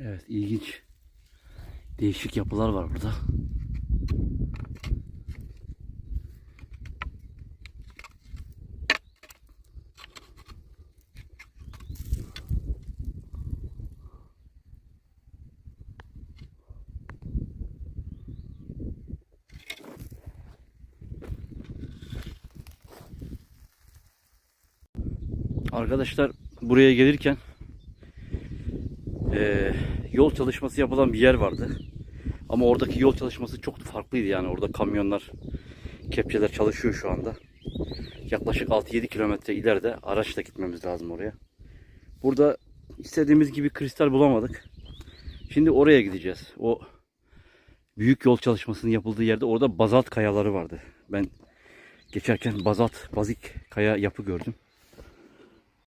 Evet ilginç. Değişik yapılar var burada. Arkadaşlar buraya gelirken eee, yol çalışması yapılan bir yer vardı. Ama oradaki yol çalışması çok farklıydı yani. Orada kamyonlar, kepçeler çalışıyor şu anda. Yaklaşık 6-7 kilometre ileride araçla gitmemiz lazım oraya. Burada istediğimiz gibi kristal bulamadık. Şimdi oraya gideceğiz. O büyük yol çalışmasının yapıldığı yerde orada bazalt kayaları vardı. Ben geçerken bazalt, bazik kaya yapı gördüm.